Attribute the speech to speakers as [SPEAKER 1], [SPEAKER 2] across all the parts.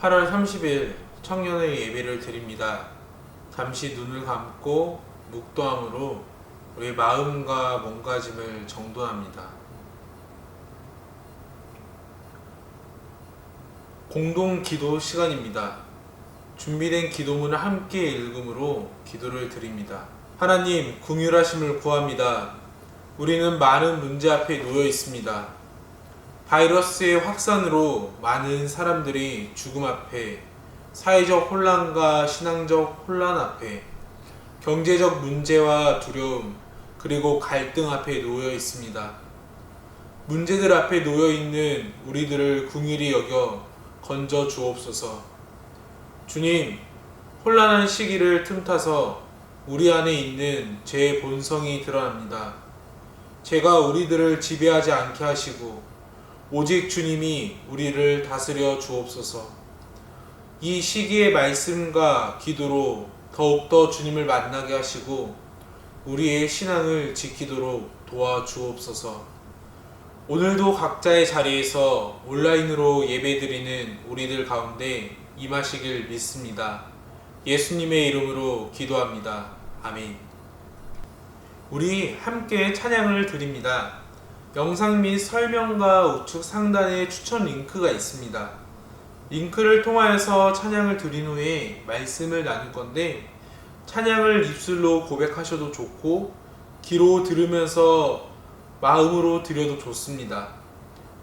[SPEAKER 1] 8월 30일 청년의 예배를 드립니다. 잠시 눈을 감고 묵도함으로 우리 마음과 몸가짐을 정돈합니다. 공동 기도 시간입니다. 준비된 기도문을 함께 읽음으로 기도를 드립니다. 하나님, 궁휼하심을 구합니다. 우리는 많은 문제 앞에 놓여 있습니다. 바이러스의 확산으로 많은 사람들이 죽음 앞에 사회적 혼란과 신앙적 혼란 앞에 경제적 문제와 두려움 그리고 갈등 앞에 놓여 있습니다. 문제들 앞에 놓여 있는 우리들을 궁일이 여겨 건져 주옵소서. 주님, 혼란한 시기를 틈타서 우리 안에 있는 제 본성이 드러납니다. 제가 우리들을 지배하지 않게 하시고 오직 주님이 우리를 다스려 주옵소서. 이 시기의 말씀과 기도로 더욱더 주님을 만나게 하시고 우리의 신앙을 지키도록 도와주옵소서. 오늘도 각자의 자리에서 온라인으로 예배드리는 우리들 가운데 임하시길 믿습니다. 예수님의 이름으로 기도합니다. 아멘. 우리 함께 찬양을 드립니다. 영상 및 설명과 우측 상단에 추천 링크가 있습니다. 링크를 통하여서 찬양을 드린 후에 말씀을 나눌 건데 찬양을 입술로 고백하셔도 좋고 귀로 들으면서 마음으로 드려도 좋습니다.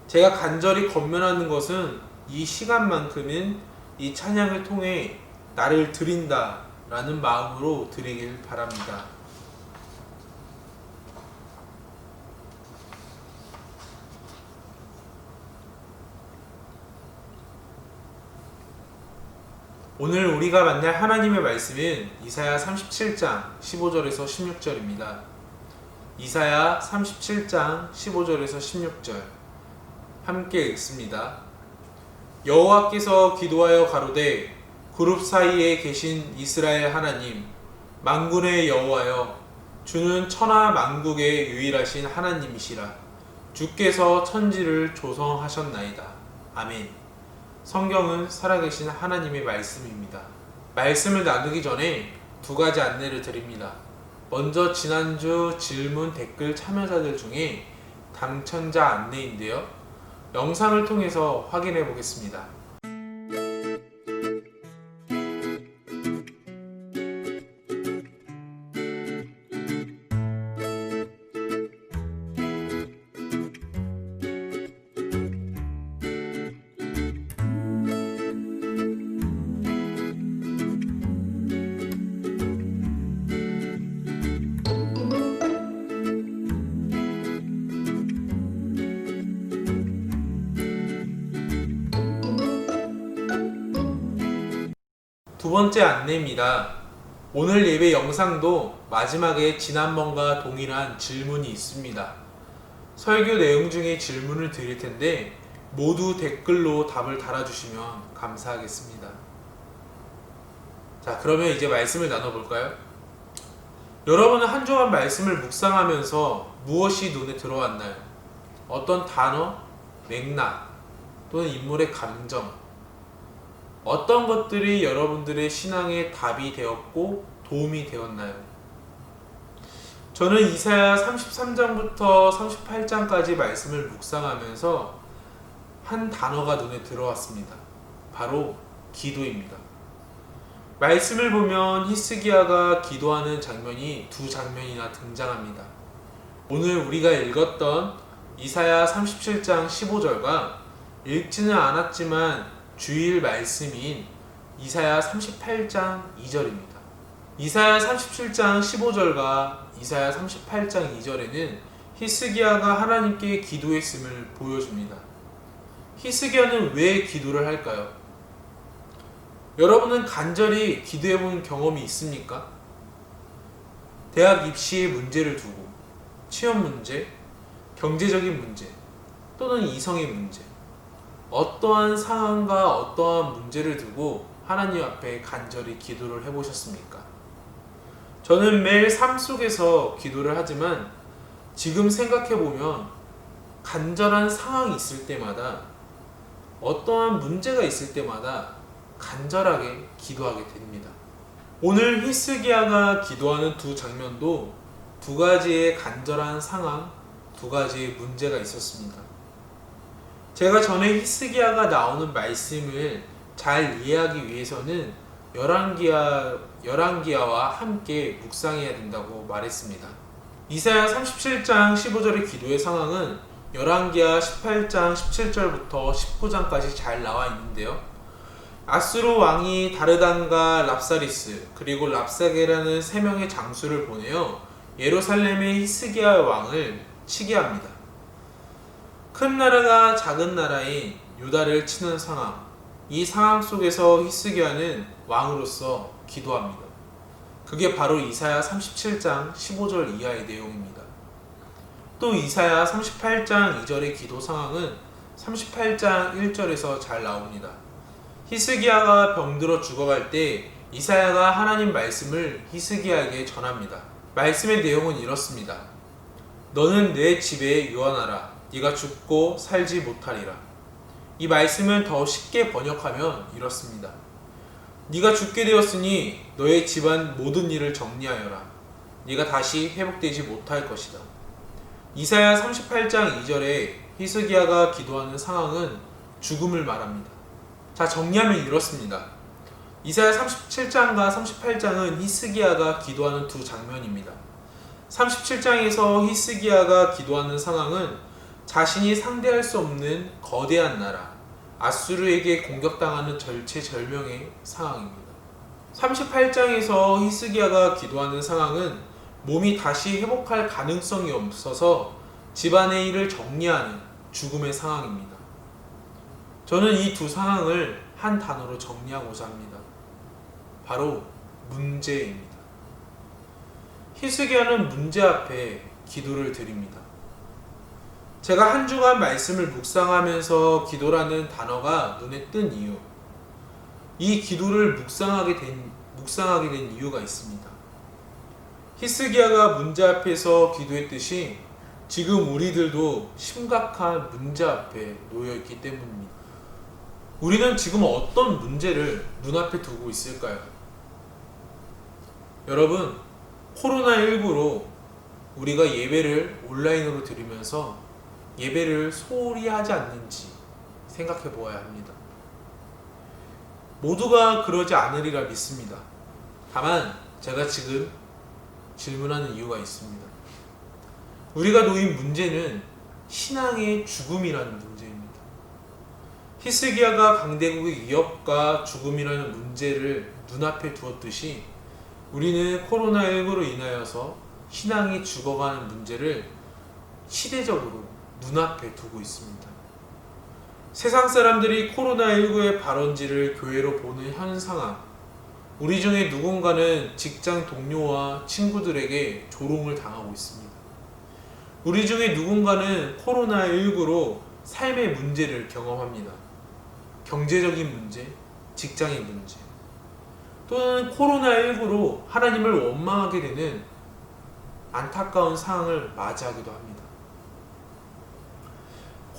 [SPEAKER 1] 제가 간절히 권면하는 것은 이 시간만큼은 이 찬양을 통해 나를 드린다 라는 마음으로 드리길 바랍니다. 오늘 우리가 만날 하나님의 말씀은 이사야 37장 15절에서 16절입니다. 이사야 37장 15절에서 16절 함께 읽습니다. 여호와께서 기도하여 가로되 그룹 사이에 계신 이스라엘 하나님 만군의 여호와여 주는 천하 만국의 유일하신 하나님이시라 주께서 천지를 조성하셨나이다. 아멘. 성경은 살아계신 하나님의 말씀입니다. 말씀을 나누기 전에 두 가지 안내를 드립니다. 먼저 지난주 질문 댓글 참여자들 중에 당첨자 안내인데요. 영상을 통해서 확인해 보겠습니다. 두 번째 안내입니다. 오늘 예배 영상도 마지막에 지난번과 동일한 질문이 있습니다. 설교 내용 중에 질문을 드릴 텐데 모두 댓글로 답을 달아주시면 감사하겠습니다. 자, 그러면 이제 말씀을 나눠볼까요? 여러분은 한 주간 말씀을 묵상하면서 무엇이 눈에 들어왔나요? 어떤 단어, 맥락, 또는 인물의 감정, 어떤 것들이 여러분들의 신앙의 답이 되었고 도움이 되었나요? 저는 이사야 33장부터 38장까지 말씀을 묵상하면서 한 단어가 눈에 들어왔습니다. 바로 기도입니다. 말씀을 보면 히스기야가 기도하는 장면이 두 장면이나 등장합니다. 오늘 우리가 읽었던 이사야 37장 15절과 읽지는 않았지만 주일 말씀인 이사야 38장 2절입니다. 이사야 37장 15절과 이사야 38장 2절에는 히스기야가 하나님께 기도했음을 보여줍니다. 히스기야는 왜 기도를 할까요? 여러분은 간절히 기도해 본 경험이 있습니까? 대학 입시의 문제를 두고 취업 문제, 경제적인 문제 또는 이성의 문제 어떠한 상황과 어떠한 문제를 두고 하나님 앞에 간절히 기도를 해보셨습니까? 저는 매일 삶 속에서 기도를 하지만 지금 생각해보면 간절한 상황이 있을 때마다 어떠한 문제가 있을 때마다 간절하게 기도하게 됩니다. 오늘 히스기야가 기도하는 두 장면도 두 가지의 간절한 상황, 두 가지의 문제가 있었습니다. 제가 전에 히스기야가 나오는 말씀을 잘 이해하기 위해서는 열왕기야 열왕기야와 함께 묵상해야 된다고 말했습니다. 이사야 37장 15절의 기도의 상황은 열왕기야 18장 17절부터 19장까지 잘 나와 있는데요. 아수르 왕이 다르단과 랍사리스 그리고 랍사게라는 세 명의 장수를 보내어 예루살렘의 히스기야 왕을 치게 합니다. 큰 나라가 작은 나라인 유다를 치는 상황. 이 상황 속에서 히스기야는 왕으로서 기도합니다. 그게 바로 이사야 37장 15절 이하의 내용입니다. 또 이사야 38장 2절의 기도 상황은 38장 1절에서 잘 나옵니다. 히스기야가 병들어 죽어갈 때 이사야가 하나님 말씀을 히스기야에게 전합니다. 말씀의 내용은 이렇습니다. 너는 내 집에 유언하라. 네가 죽고 살지 못하리라. 이 말씀을 더 쉽게 번역하면 이렇습니다. 네가 죽게 되었으니 너의 집안 모든 일을 정리하여라. 네가 다시 회복되지 못할 것이다. 이사야 38장 2절에 히스기야가 기도하는 상황은 죽음을 말합니다. 자, 정리하면 이렇습니다. 이사야 37장과 38장은 히스기야가 기도하는 두 장면입니다. 37장에서 히스기야가 기도하는 상황은 자신이 상대할 수 없는 거대한 나라 아수르에게 공격당하는 절체절명의 상황입니다. 38장에서 히스기야가 기도하는 상황은 몸이 다시 회복할 가능성이 없어서 집안의 일을 정리하는 죽음의 상황입니다. 저는 이 두 상황을 한 단어로 정리하고자 합니다. 바로 문제입니다. 히스기야는 문제 앞에 기도를 드립니다. 제가 한 주간 말씀을 묵상하면서 기도라는 단어가 눈에 뜬 이유, 이 기도를 묵상하게 된, 묵상하게 된 이유가 있습니다. 히스기야가 문제 앞에서 기도했듯이 지금 우리들도 심각한 문제 앞에 놓여 있기 때문입니다. 우리는 지금 어떤 문제를 눈앞에 두고 있을까요? 여러분, 코로나19로 우리가 예배를 온라인으로 드리면서 예배를 소홀히 하지 않는지 생각해 보아야 합니다. 모두가 그러지 않으리라 믿습니다. 다만 제가 지금 질문하는 이유가 있습니다. 우리가 놓인 문제는 신앙의 죽음이라는 문제입니다. 히스기야가 강대국의 위협과 죽음이라는 문제를 눈앞에 두었듯이 우리는 코로나19로 인하여서 신앙이 죽어가는 문제를 시대적으로 눈앞에 두고 있습니다. 세상 사람들이 코로나19의 발원지를 교회로 보는 현 상황, 우리 중에 누군가는 직장 동료와 친구들에게 조롱을 당하고 있습니다. 우리 중에 누군가는 코로나19로 삶의 문제를 경험합니다. 경제적인 문제, 직장의 문제, 또는 코로나19로 하나님을 원망하게 되는 안타까운 상황을 맞이하기도 합니다.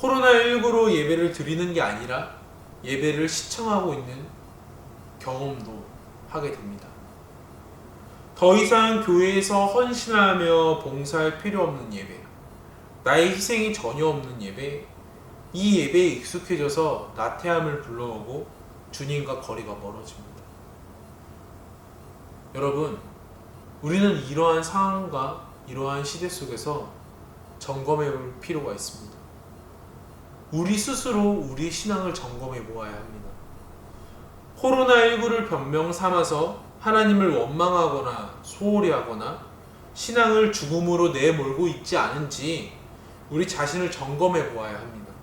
[SPEAKER 1] 코로나19로 예배를 드리는 게 아니라 예배를 시청하고 있는 경험도 하게 됩니다. 더 이상 교회에서 헌신하며 봉사할 필요 없는 예배, 나의 희생이 전혀 없는 예배, 이 예배에 익숙해져서 나태함을 불러오고 주님과 거리가 멀어집니다. 여러분, 우리는 이러한 상황과 이러한 시대 속에서 점검해 볼 필요가 있습니다. 우리 스스로 우리 신앙을 점검해 보아야 합니다. 코로나19를 변명 삼아서 하나님을 원망하거나 소홀히 하거나 신앙을 죽음으로 내몰고 있지 않은지 우리 자신을 점검해 보아야 합니다.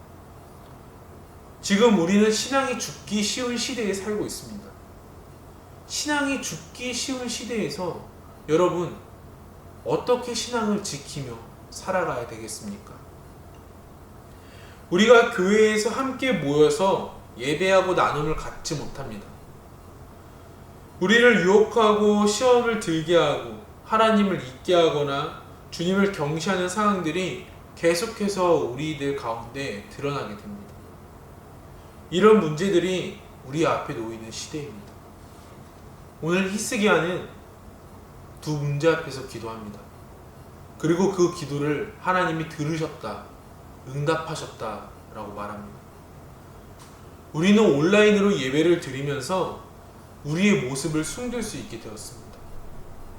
[SPEAKER 1] 지금 우리는 신앙이 죽기 쉬운 시대에 살고 있습니다. 신앙이 죽기 쉬운 시대에서 여러분 어떻게 신앙을 지키며 살아가야 되겠습니까? 우리가 교회에서 함께 모여서 예배하고 나눔을 갖지 못합니다. 우리를 유혹하고 시험을 들게 하고 하나님을 잊게 하거나 주님을 경시하는 상황들이 계속해서 우리들 가운데 드러나게 됩니다. 이런 문제들이 우리 앞에 놓이는 시대입니다. 오늘 히스기야는 두 문제 앞에서 기도합니다. 그리고 그 기도를 하나님이 들으셨다, 응답하셨다라고 말합니다. 우리는 온라인으로 예배를 드리면서 우리의 모습을 숨길 수 있게 되었습니다.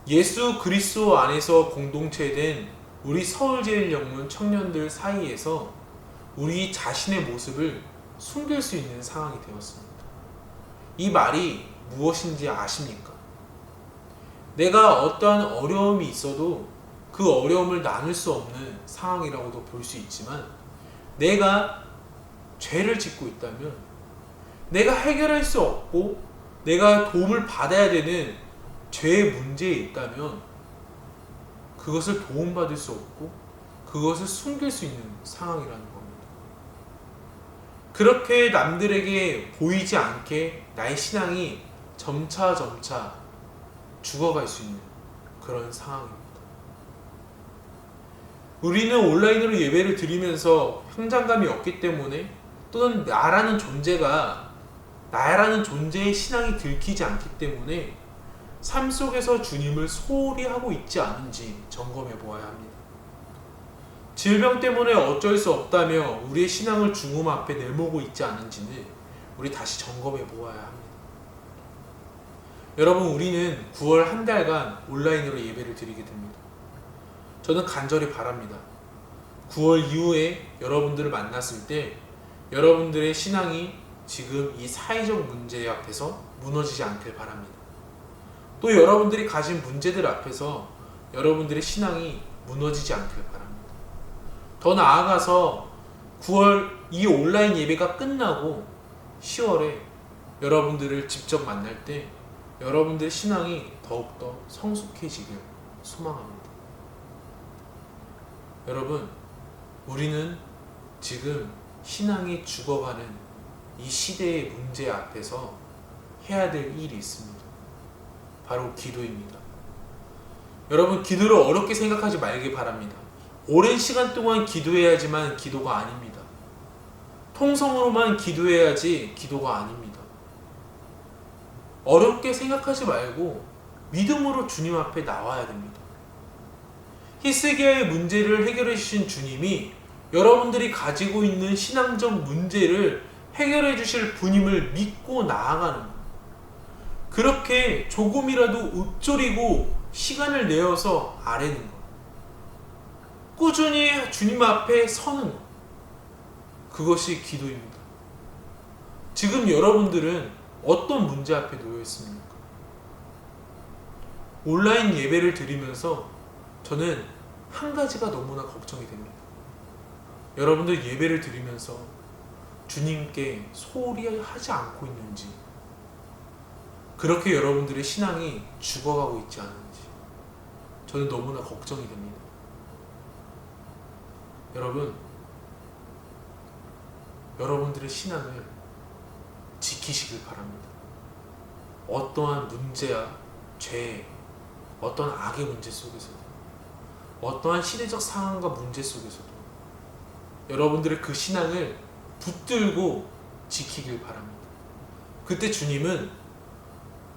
[SPEAKER 1] 예수 그리스도 안에서 공동체된 우리 서울제일영문 청년들 사이에서 우리 자신의 모습을 숨길 수 있는 상황이 되었습니다. 이 말이 무엇인지 아십니까? 내가 어떠한 어려움이 있어도 그 어려움을 나눌 수 없는 상황이라고도 볼 수 있지만 내가 죄를 짓고 있다면 내가 해결할 수 없고 내가 도움을 받아야 되는 죄의 문제에 있다면 그것을 도움받을 수 없고 그것을 숨길 수 있는 상황이라는 겁니다. 그렇게 남들에게 보이지 않게 나의 신앙이 점차 점차 죽어갈 수 있는 그런 상황입니다. 우리는 온라인으로 예배를 드리면서 현장감이 없기 때문에 또는 나라는 존재가 나라는 존재의 신앙이 들키지 않기 때문에 삶 속에서 주님을 소홀히 하고 있지 않은지 점검해 보아야 합니다. 질병 때문에 어쩔 수 없다며 우리의 신앙을 죽음 앞에 내모고 있지 않은지는 우리 다시 점검해 보아야 합니다. 여러분, 우리는 9월 한 달간 온라인으로 예배를 드리게 됩니다. 저는 간절히 바랍니다. 9월 이후에 여러분들을 만났을 때 여러분들의 신앙이 지금 이 사회적 문제 앞에서 무너지지 않길 바랍니다. 또 여러분들이 가진 문제들 앞에서 여러분들의 신앙이 무너지지 않길 바랍니다. 더 나아가서 9월 이 온라인 예배가 끝나고 10월에 여러분들을 직접 만날 때 여러분들의 신앙이 더욱더 성숙해지길 소망합니다. 여러분, 우리는 지금 신앙이 죽어가는 이 시대의 문제 앞에서 해야 될 일이 있습니다. 바로 기도입니다. 여러분, 기도를 어렵게 생각하지 말기 바랍니다. 오랜 시간 동안 기도해야지만 기도가 아닙니다. 통성으로만 기도해야지 기도가 아닙니다. 어렵게 생각하지 말고 믿음으로 주님 앞에 나와야 됩니다. 히스기야의 문제를 해결해 주신 주님이 여러분들이 가지고 있는 신앙적 문제를 해결해 주실 분임을 믿고 나아가는 것. 그렇게 조금이라도 읊조리고 시간을 내어서 아뢰는 것. 꾸준히 주님 앞에 서는 것. 그것이 기도입니다. 지금 여러분들은 어떤 문제 앞에 놓여 있습니까? 온라인 예배를 드리면서 저는 한 가지가 너무나 걱정이 됩니다. 여러분들 예배를 드리면서 주님께 소홀히 하지 않고 있는지, 그렇게 여러분들의 신앙이 죽어가고 있지 않은지, 저는 너무나 걱정이 됩니다. 여러분, 여러분들의 신앙을 지키시길 바랍니다. 어떠한 문제야, 죄, 어떤 악의 문제 속에서도, 어떠한 시대적 상황과 문제 속에서도 여러분들의 그 신앙을 붙들고 지키길 바랍니다. 그때 주님은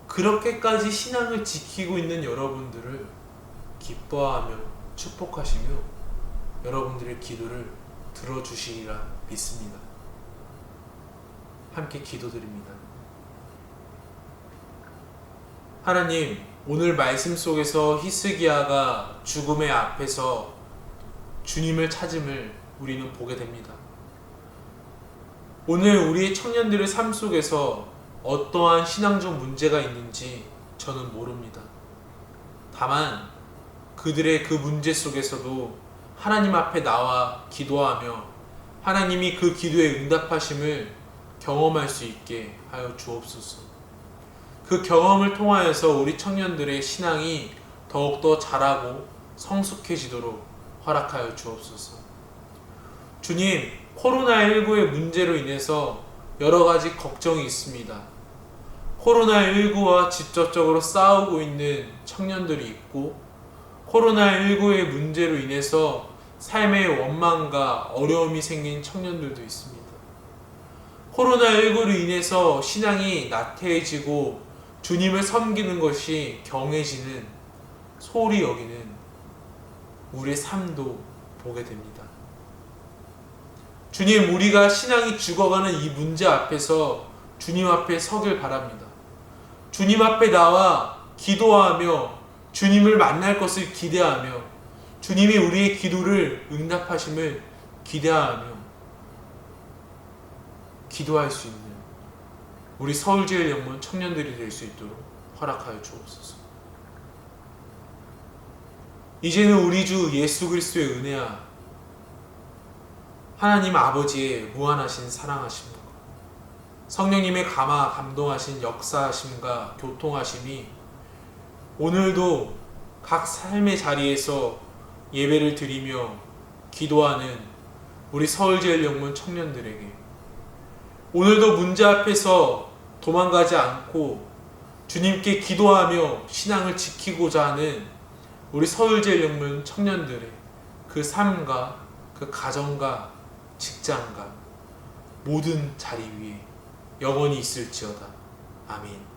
[SPEAKER 1] 그렇게까지 신앙을 지키고 있는 여러분들을 기뻐하며 축복하시며 여러분들의 기도를 들어주시리라 믿습니다. 함께 기도드립니다. 하나님, 오늘 말씀 속에서 히스기야가 죽음의 앞에서 주님을 찾음을 우리는 보게 됩니다. 오늘 우리의 청년들의 삶 속에서 어떠한 신앙적 문제가 있는지 저는 모릅니다. 다만 그들의 그 문제 속에서도 하나님 앞에 나와 기도하며 하나님이 그 기도에 응답하심을 경험할 수 있게 하여 주옵소서. 그 경험을 통하여서 우리 청년들의 신앙이 더욱더 자라고 성숙해지도록 허락하여 주옵소서. 주님, 코로나19의 문제로 인해서 여러 가지 걱정이 있습니다. 코로나19와 직접적으로 싸우고 있는 청년들이 있고, 코로나19의 문제로 인해서 삶의 원망과 어려움이 생긴 청년들도 있습니다. 코로나19로 인해서 신앙이 나태해지고 주님을 섬기는 것이 경해지는 소홀히 여기는 우리의 삶도 보게 됩니다. 주님, 우리가 신앙이 죽어가는 이 문제 앞에서 주님 앞에 서길 바랍니다. 주님 앞에 나와 기도하며 주님을 만날 것을 기대하며 주님이 우리의 기도를 응답하심을 기대하며 기도할 수 있는 우리 서울제일 영문 청년들이 될 수 있도록 허락하여 주옵소서. 이제는 우리 주 예수 그리스도의 은혜야 하나님 아버지의 무한하신 사랑하심과 성령님의 감화 감동하신 역사하심과 교통하심이 오늘도 각 삶의 자리에서 예배를 드리며 기도하는 우리 서울제일영문 청년들에게 오늘도 문제 앞에서 도망가지 않고 주님께 기도하며 신앙을 지키고자 하는 우리 서울제일영문 청년들의 그 삶과 그 가정과 직장과 모든 자리 위에 영원히 있을지어다. 아멘.